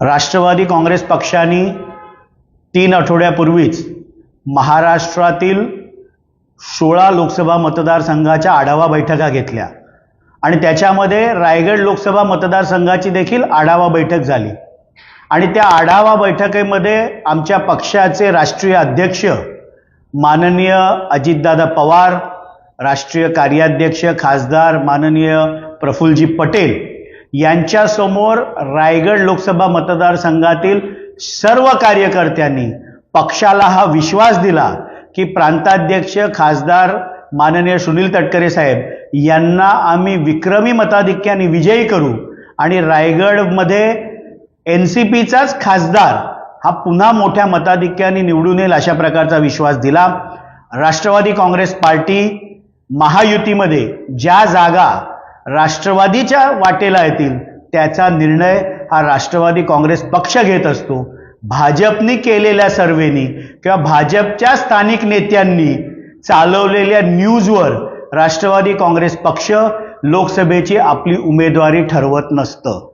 राष्ट्रवादी काँग्रेस पक्षाने तीन आठवड्यापूर्वीच महाराष्ट्रातील सोळा लोकसभा मतदारसंघाच्या आढावा बैठका घेतल्या. आणि त्याच्यामध्ये रायगड लोकसभा मतदारसंघाची देखील आढावा बैठक झाली. आणि त्या आढावा बैठकीमध्ये आमच्या पक्षाचे राष्ट्रीय अध्यक्ष माननीय अजितदादा पवार राष्ट्रीय कार्याध्यक्ष खासदार माननीय प्रफुल्लजी पटेल यांच्यासमोर रायगड लोकसभा मतदारसंघातील सर्व कार्यकर्त्यांनी पक्षाला हा विश्वास दिला की प्रांताध्यक्ष खासदार माननीय सुनील तटकरे साहेब यांना आम्ही विक्रमी मताधिक्याने विजयी करू आणि रायगडमध्ये एन सी पीचाच खासदार हा पुन्हा मोठ्या मताधिक्याने निवडून येईल अशा प्रकारचा विश्वास दिला. राष्ट्रवादी काँग्रेस पार्टी महायुतीमध्ये ज्या जागा राष्ट्रवादीच्या वाटेला येतील. त्याचा निर्णय हा राष्ट्रवादी काँग्रेस पक्ष घेत असतो. भाजपनी केलेल्या सर्वेनी किंवा भाजपच्या स्थानिक नेत्यांनी चालवलेल्या न्यूजवर राष्ट्रवादी काँग्रेस पक्ष लोकसभेची आपली उमेदवारी ठरवत नसतं.